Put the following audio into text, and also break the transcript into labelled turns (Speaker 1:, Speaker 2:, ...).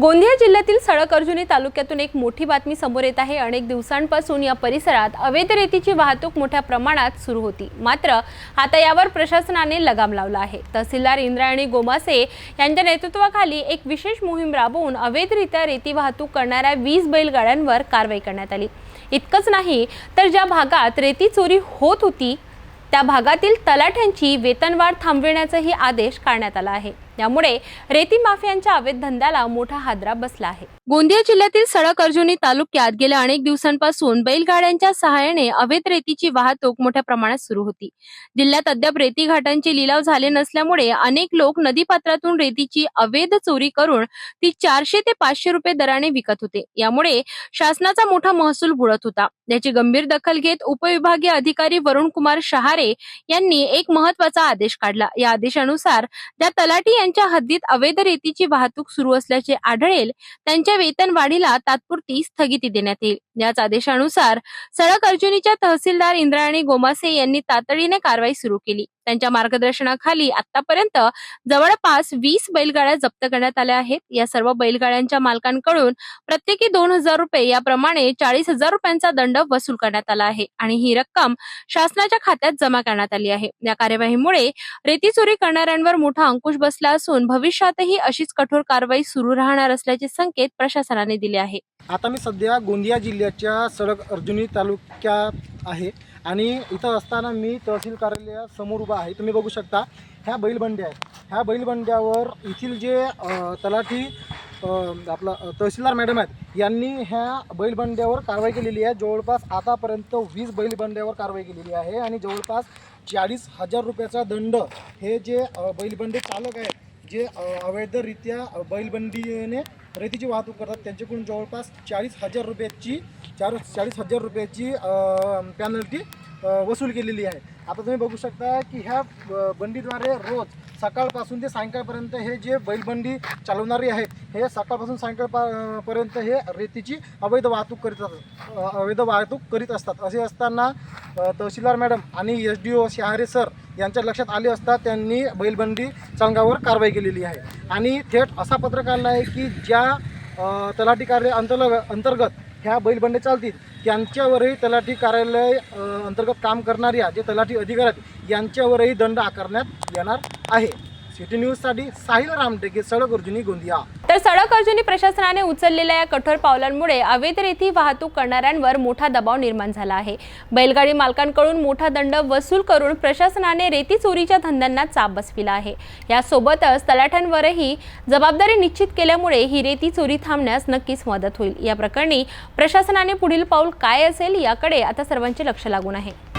Speaker 1: गोंदिया जिल्ह्यातील सडक अर्जुनी तालुक्यातून एक मोठी बातमी समोर येत आहे. अनेक दिवसांपासून या परिसरात अवैध रेतीची वाहतूक मोठ्या प्रमाणात सुरू होती. मात्र आता यावर प्रशासनाने लगाम लावला आहे. तहसीलदार इंद्रायणी गोमासे यांच्या नेतृत्वाखाली एक विशेष मोहीम राबवून अवैधरित्या रेती वाहतूक करणाऱ्या वीस बैलगाड्यांवर कारवाई करण्यात आली. इतकंच नाही तर ज्या भागात रेती चोरी होत होती त्या भागातील तलाठ्यांची वेतनवाढ थांबविण्याचाही आदेश काढण्यात आला आहे. त्यामुळे रेती माफियांच्या अवैध धंद्याला मोठा हादरा बसला आहे. गोंदिया जिल्ह्यातील सडक अर्जुनी तालुक्यात गेल्या अनेक दिवसांपासून बैलगाड्यांच्या सहाय्याने अवैध रेतीची वाहतूक मोठ्या प्रमाणात सुरू होती. जिल्ह्यात अद्याप रेती घाटांचे लिलाव झाले नसल्यामुळे अनेक लोक नदीपात्रातून रेतीची अवैध चोरी करून ती चारशे ते पाचशे रुपये दराने विकत होते. यामुळे शासनाचा मोठा महसूल बुडत होता. याची गंभीर दखल घेत उपविभागीय अधिकारी वरुण कुमार शहारे यांनी एक महत्त्वाचा आदेश काढला. या आदेशानुसार त्या तलाठी यांच्या हद्दीत अवैध रेतीची वाहतूक सुरू असल्याचे आढळेल त्यांच्या वेतन वाढीला तात्पुरती स्थगिती देण्यात येईल. याच आदेशानुसार सडक अर्जुनीच्या तहसीलदार इंद्रायणी गोमासे यांनी तातडीने कारवाई सुरू केली. त्यांच्या मार्गदर्शनाखाली आतापर्यंत जवळपास वीस बैलगाड्या जप्त करण्यात आल्या आहेत. या सर्व बैलगाड्यांच्या मालकांकडून प्रत्येकी दोन हजार रुपये याप्रमाणे चाळीस हजार रुपयांचा दंड वसूल करण्यात आला आहे आणि ही रक्कम शासनाच्या खात्यात जमा करण्यात आली आहे. या कार्यवाहीमुळे रेती चोरी करणाऱ्यांवर मोठा अंकुश बसला असून भविष्यातही अशीच कठोर कारवाई सुरू राहणार असल्याचे संकेत प्रशासनाने दिले आहे.
Speaker 2: आता मी सध्या गोंदिया जिल्ह्याच्या सडक अर्जुनी तालुक्यात आहे. आणि इथं असताना मी तहसील कार्यालयासमोर उभा आहे. तुम्ही बघू शकता ह्या बैलबंड्या आहेत. ह्या बैलबंड्यावर येथील जे तलाठी आपला तहसीलदार मॅडम आहेत यांनी ह्या बैलबंड्यावर कारवाई केलेली आहे. जवळपास आतापर्यंत वीस बैलबंड्यावर कारवाई केलेली आहे. आणि जवळपास चाळीस हजार रुपयाचा दंड हे जे बैलबंडे चालक आहेत जे अवैधरित्या बैलबंडीने रेतीची वाहतूक करतात त्यांच्याकडून जवळपास चाळीस हजार रुपयाची चार चाळीस हजार रुपयाची पॅनल्टी वसूल केलेली आहे. आता तुम्ही बघू शकता की ह्या बंडीद्वारे रोज सकाळपासून ते सायंकाळपर्यंत हे जे बैलबंडी चालवणारे आहेत हे सकाळपासून सायंकाळ पर्यंत हे रेतीची अवैध वाहतूक करीत असतात अवैध वाहतूक करीत असतात. असे असताना तहसीलदार मॅडम आणि S D O Shahare sir यांच्या लक्षात आले असता त्यांनी बैलबंदी संघावर कारवाई केलेली आहे. आणि थेट असा पत्रक आला आहे की ज्या तलाठी कार्य अंतर्ग अंतर्गत ह्या बैलबंडे चालतील त्यांच्यावरही तलाठी कार्यालय अंतर्गत काम करणाऱ्या जे तलाठी अधिकारी आहेत यांच्यावरही दंड आकारण्यात येणार आहे. सिटी न्यूजसाठी साहिल रामटेके सडक गोंदिया.
Speaker 1: तर सडक अर्जुनी प्रशासनाने उचललेल्या या कठोर पावलांमुळे अवैध रेती वाहतूक करणाऱ्यांवर मोठा दबाव निर्माण झाला आहे. बैलगाडी मालकांकडून मोठा दंड वसूल करून प्रशासनाने रेती चोरीच्या धंद्यांना चाप बसविला आहे. यासोबतच तलाठ्यांवरही जबाबदारी निश्चित केल्यामुळे ही रेती चोरी थांबण्यास नक्कीच मदत होईल. या प्रकरणी प्रशासनाने पुढील पाऊल काय असेल याकडे आता सर्वांचे लक्ष लागून आहे.